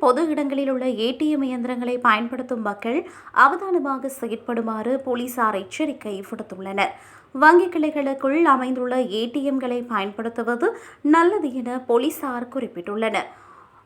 பொது இடங்களில் உள்ள ஏடிஎம் இயந்திரங்களை பயன்படுத்தும் மக்கள் அவதானமாக செயற்படுமாறு போலீசார் எச்சரிக்கை விடுத்துள்ளனர். வங்கிக் கிளைகளுக்குள் அமைந்துள்ள ஏடிஎம்களை பயன்படுத்துவது நல்லது என போலீசார் குறிப்பிட்டுள்ளனர்.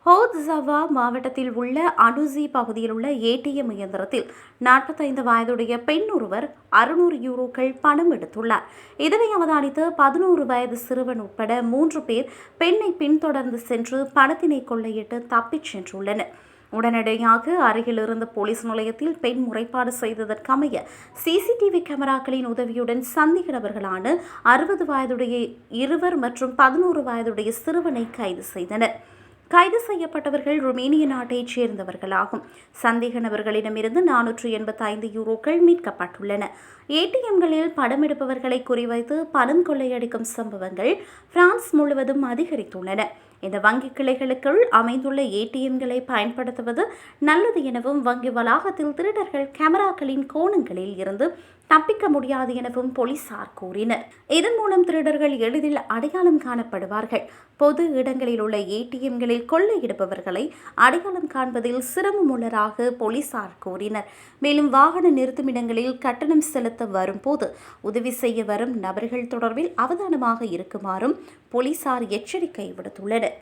ஹோத்ஸவா மாவட்டத்தில் உள்ள அனுசி பகுதியில் உள்ள ஏடிஎம் இயந்திரத்தில் நாற்பத்தைந்து வயதுடைய பெண் ஒருவர் அறுநூறு யூரோக்கள் பணம் எடுத்துள்ளார். இதனை அவதானித்து பதினோரு வயது சிறுவன் உட்பட மூன்று பேர் பெண்ணை பின்தொடர்ந்து சென்று பணத்தினை கொள்ளையிட்டு தப்பிச் சென்றுள்ளனர். உடனடியாக அருகிலிருந்த போலீஸ் நிலையத்தில் பெண் முறைப்பாடு செய்ததற்கமைய சிசிடிவி கேமராக்களின் உதவியுடன் சந்தேக நபர்களான அறுபது வயதுடைய இருவர் மற்றும் பதினோரு வயதுடைய சிறுவனை கைது செய்தனர். கைது செய்யப்பட்டவர்கள் ருமேனிய நாட்டைச் சேர்ந்தவர்களாகும். சந்தேக நபர்களிடமிருந்து நானூற்று எண்பத்தைந்து யூரோக்கள் மீட்கப்பட்டுள்ளன. ஏடிஎம்களில் படம் எடுப்பவர்களை குறிவைத்து பணம் கொள்ளையடிக்கும் சம்பவங்கள் பிரான்ஸ் முழுவதும் அதிகரித்துள்ளன. இந்த வங்கி கிளைகளுக்குள் அமைந்துள்ள ஏடிஎம்களை பயன்படுத்துவது நல்லது எனவும் வங்கி வளாகத்தில் திருடர்கள் கேமராக்களின் கோணங்களில் இருந்து தப்பிக்க முடியாது எனவும் போலீசார் கூறினர். இதன் மூலம் திருடர்கள் எளிதில் அடையாளம் காணப்படுவார்கள். பொது இடங்களில் உள்ள ஏடிஎம்களில் கொள்ளையிடுபவர்களை அடையாளம் காண்பதில் சிரமம் உள்ளதாக போலீசார் கூறினர். மேலும் வாகன நிறுத்துமிடங்களில் கட்டணம் செலுத்த வரும்போது உதவி செய்ய வரும் நபர்கள் தொடர்பில் அவதானமாக இருக்குமாறும் போலீசார் எச்சரிக்கை விடுத்துள்ளனர்.